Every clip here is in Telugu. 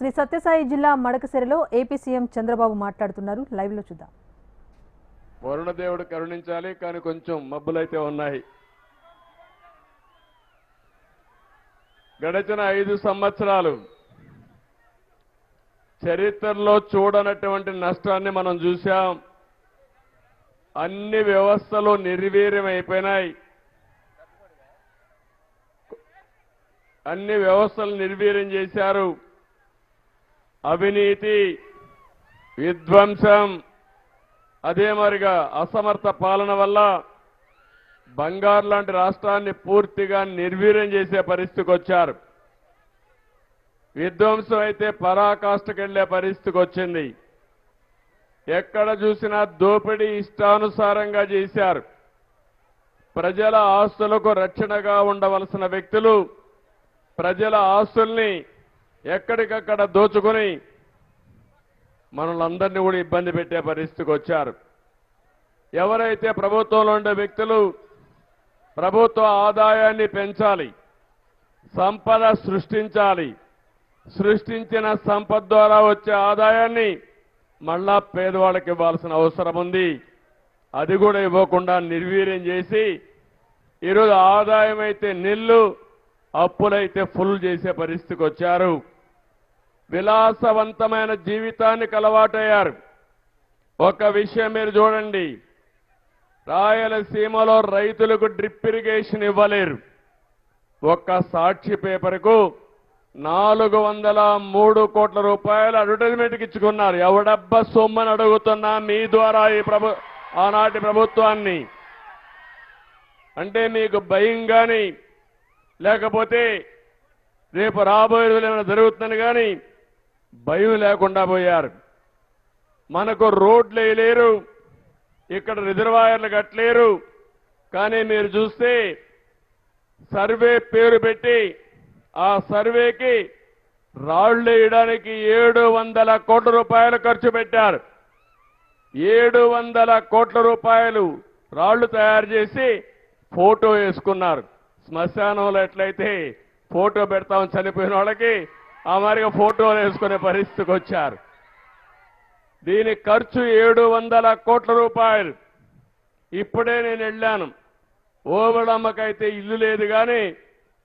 శ్రీ సత్యసాయి జిల్లా మడకసిరలో ఏపీ సీఎం చంద్రబాబు మాట్లాడుతున్నారు. లైవ్లో చూద్దాం. వరుణదేవుడు కరుణించాలి కానీ కొంచెం మబ్బులైతే ఉన్నాయి. గడిచిన ఐదు సంవత్సరాలు చరిత్రలో చూడనటువంటి నష్టాన్ని మనం చూశాం. అన్ని వ్యవస్థలు నిర్వీర్యం అయిపోయినాయి అన్ని వ్యవస్థలు నిర్వీర్యం చేశారు. అవినీతి విధ్వంసం అదే మరిగా అసమర్థ పాలన వల్ల బంగారు లాంటి రాష్ట్రాన్ని పూర్తిగా నిర్వీర్యం చేసే పరిస్థితికి వచ్చారు. విధ్వంసం అయితే పరాకాష్ఠకెళ్ళే పరిస్థితికి వచ్చింది. ఎక్కడ చూసినా దోపిడీ ఇష్టానుసారంగా చేశారు. ప్రజల ఆస్తులకు రక్షణగా ఉండవలసిన వ్యక్తులు ప్రజల ఆస్తుల్ని ఎక్కడికక్కడ దోచుకుని మనలందరినీ కూడా ఇబ్బంది పెట్టే పరిస్థితికి వచ్చారు. ఎవరైతే ప్రభుత్వంలో ఉండే వ్యక్తులు ప్రభుత్వ ఆదాయాన్ని పెంచాలి సంపద సృష్టించాలి సృష్టించిన సంపద ద్వారా వచ్చే ఆదాయాన్ని మళ్ళా పేదవాళ్ళకి ఇవ్వాల్సిన అవసరం ఉంది. అది కూడా ఇవ్వకుండా నిర్వీర్యం చేసి ఈరోజు ఆదాయం అయితే నిల్లు అప్పులైతే ఫుల్ చేసే పరిస్థితికి వచ్చారు. విలాసవంతమైన జీవితానికి అలవాటయ్యారు ఒక విషయం మీరు చూడండి. రాయలసీమలో రైతులకు డ్రిప్ ఇరిగేషన్ ఇవ్వలేరు. ఒక్క సాక్షి పేపర్కు నాలుగు వందల మూడు కోట్ల రూపాయలు అడ్వర్టైజ్మెంట్కి ఇచ్చుకున్నారు. ఎవడబ్బ సొమ్మని అడుగుతున్నా మీ ద్వారా ఈ ప్రభు ఆనాటి ప్రభుత్వాన్ని? అంటే మీకు భయం కానీ లేకపోతే రేపు రాబోయే రోజులు ఏమైనా జరుగుతుందని కానీ భయం లేకుండా పోయారు. మనకు రోడ్లు వేయలేరు ఇక్కడ రిజర్వాయర్లు కట్టలేరు. కానీ మీరు చూస్తే సర్వే పేరు పెట్టి ఆ సర్వేకి రాళ్ళు వేయడానికి ఏడు వందల కోట్ల రూపాయలు ఖర్చు పెట్టారు. ఏడు వందల కోట్ల రూపాయలు రాళ్ళు తయారు చేసి ఫోటో వేసుకున్నారు. శ్మశానంలో ఎట్లయితే ఫోటో పెడతాం చనిపోయిన వాళ్ళకి ఆ మాదిరిగా ఫోటోలు వేసుకునే పరిస్థితికి వచ్చారు. దీని ఖర్చు ఏడు వందల కోట్ల రూపాయలు. ఇప్పుడే నేను వెళ్ళాను. ఓబడమ్మకైతే ఇల్లు లేదు కానీ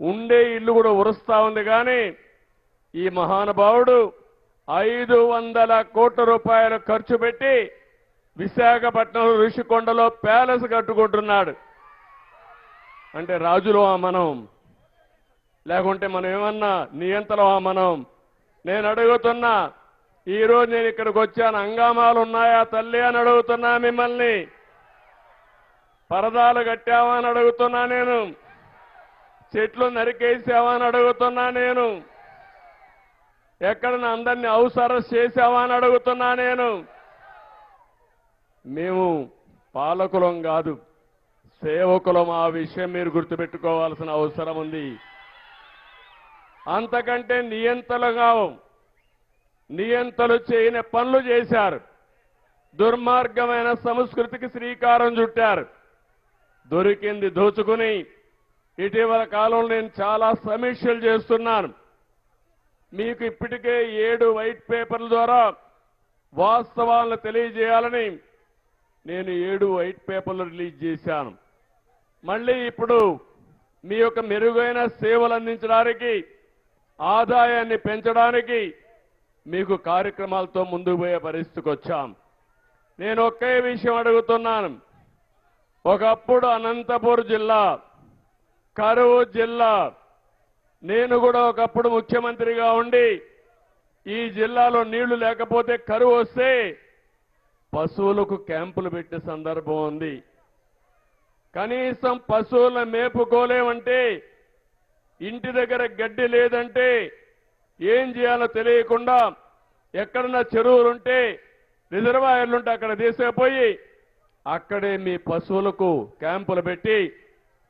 ఉండే ఇల్లు కూడా ఉరుస్తా ఉంది కానీ ఈ మహానుభావుడు ఐదు వందల కోట్ల రూపాయలు ఖర్చు పెట్టి విశాఖపట్నం ఋషికొండలో ప్యాలెస్ కట్టుకుంటున్నాడు. అంటే రాజులు మనం. లేకుంటే మనం ఏమన్నా నియంతలవా మనం? నేను అడుగుతున్నా ఈ రోజు నేను ఇక్కడికి వచ్చాను హంగామాలు ఉన్నాయా తల్లి అని అడుగుతున్నా మిమ్మల్ని. పరదాలు కట్టావా అని అడుగుతున్నా నేను. చెట్లు నరికేసావా అని అడుగుతున్నా నేను. ఎక్కడ అందరినీ అవసరం చేసావా అని అడుగుతున్నా నేను. మేము పాలకులం కాదు సేవకులం. ఆ విషయం మీరు గుర్తుపెట్టుకోవాల్సిన అవసరం ఉంది. అంతకంటే నియంతలుగా నియంతలు చేయని పనులు చేశారు. దుర్మార్గమైన సంస్కృతికి శ్రీకారం చుట్టారు. దొరికింది దోచుకుని ఇటీవల కాలంలో నేను చాలా సమీక్షలు చేస్తున్నాను. మీకు ఇప్పటికే ఏడు వైట్ పేపర్ల ద్వారా వాస్తవాలను తెలియజేయాలని నేను ఏడు వైట్ పేపర్లు రిలీజ్ చేశాను. మళ్ళీ ఇప్పుడు మీ యొక్క మెరుగైన సేవలు అందించడానికి ఆదాయాన్ని పెంచడానికి మీకు కార్యక్రమాలతో ముందుకు పోయే పరిస్థితికి వచ్చాం. నేను ఒకే విషయం అడుగుతున్నాను. ఒకప్పుడు అనంతపూర్ జిల్లా కరువు జిల్లా నేను కూడా ఒకప్పుడు ముఖ్యమంత్రిగా ఉండి ఈ జిల్లాలో నీళ్ళు లేకపోతే కరువు వస్తే పశువులకు క్యాంపులు పెట్టే సందర్భం ఉంది. కనీసం పశువులను మేపుకోలేమంటే ఇంటి దగ్గర గడ్డి లేదంటే ఏం చేయాలో తెలియకుండా ఎక్కడన్నా చెరువులుంటే రిజర్వాయర్లుంటే అక్కడ తీసుకుపోయి అక్కడే మీ పశువులకు క్యాంపులు పెట్టి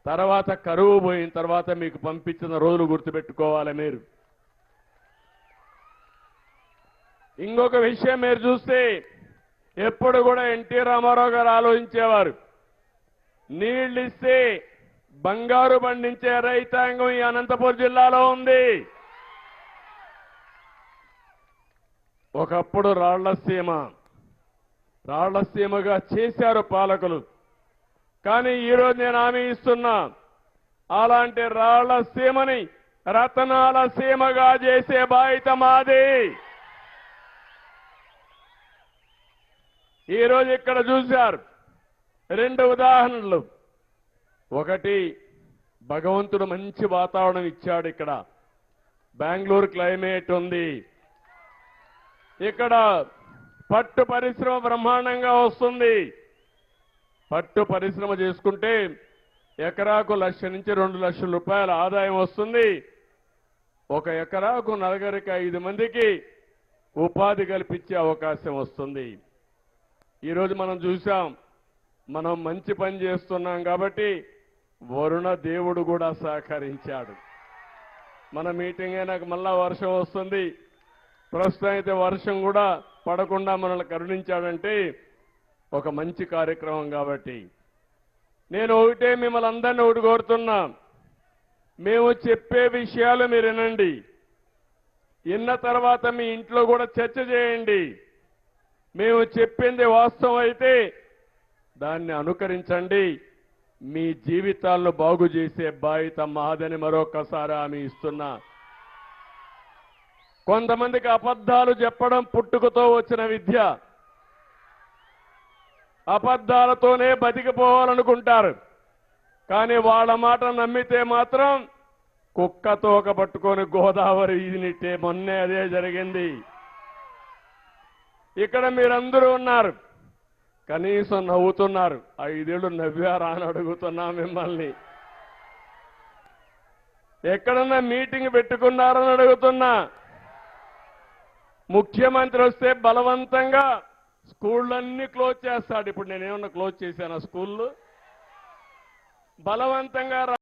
తర్వాత కరువు పోయిన తర్వాత మీకు పంపించిన రోజులు గుర్తుపెట్టుకోవాలి మీరు. ఇంకొక విషయం మీరు చూస్తే ఎప్పుడు కూడా ఎన్టీ రామారావు గారు ఆలోచించేవారు. నీళ్ళిస్తే ఇస్తే బంగారు పండించే రైతాంగం ఈ అనంతపురం జిల్లాలో ఉంది. ఒకప్పుడు రాళ్ళసీమ. రాళ్ళసీమగా చేశారు పాలకులు. కానీ ఈరోజు నేను హామీ ఇస్తున్నా అలాంటి రాళ్ళసీమని రతనాల సీమగా చేసే బాధ్యత మాది. ఈరోజు ఇక్కడ చూశారు. రెండు ఉదాహరణలు. ఒకటి భగవంతుడు మంచి వాతావరణం ఇచ్చాడు ఇక్కడ. బెంగళూరు క్లైమేట్ ఉంది. ఇక్కడ పట్టు పరిశ్రమ బ్రహ్మాండంగా వస్తుంది. పట్టు పరిశ్రమ చేసుకుంటే ఎకరాకు లక్ష నుంచి రెండు లక్షల రూపాయల ఆదాయం వస్తుంది. ఒక ఎకరాకు నలుగురికి ఐదు మందికి ఉపాధి కల్పించే అవకాశం వస్తుంది. ఈరోజు మనం చూసాం మనం మంచి పని చేస్తున్నాం కాబట్టి వరుణ దేవుడు కూడా సహకరించాడు. మన మీటింగ్ అయినాక మళ్ళా వర్షం వస్తుంది. ప్రస్తుతం అయితే వర్షం కూడా పడకుండా మనల్ని కరుణించాడంటే ఒక మంచి కార్యక్రమం కాబట్టి. నేను ఒకటే మిమ్మల్ని అందరినీ ఒకటి కోరుతున్నా. మేము చెప్పే విషయాలు మీరు వినండి. విన్న తర్వాత మీ ఇంట్లో కూడా చర్చ చేయండి. మేము చెప్పింది వాస్తవం అయితే దాన్ని అనుకరించండి. మీ జీవితాలను బాగు చేసే బాధ్యత మాదని మరొకసారి ఆమె ఇస్తున్నా. కొంతమందికి అబద్ధాలు చెప్పడం పుట్టుకతో వచ్చిన విద్య. అబద్ధాలతోనే బతికిపోవాలనుకుంటారు. కానీ వాళ్ళ మాట నమ్మితే మాత్రం కుక్క తోక పట్టుకొని గోదావరి ఈదినిట్టే మొన్నే అదే జరిగింది. ఇక్కడ మీరందరూ ఉన్నారు. కనీసం నవ్వుతున్నారు. ఐదేళ్ళు నవ్వారా అని అడుగుతున్నా మిమ్మల్ని. ఎక్కడన్నా మీటింగ్ పెట్టుకున్నారని అడుగుతున్నా. ముఖ్యమంత్రి వస్తే బలవంతంగా స్కూళ్ళన్నీ క్లోజ్ చేస్తాడు. ఇప్పుడు నేనేమన్నా క్లోజ్ చేశాను స్కూళ్ళు? బలవంతంగా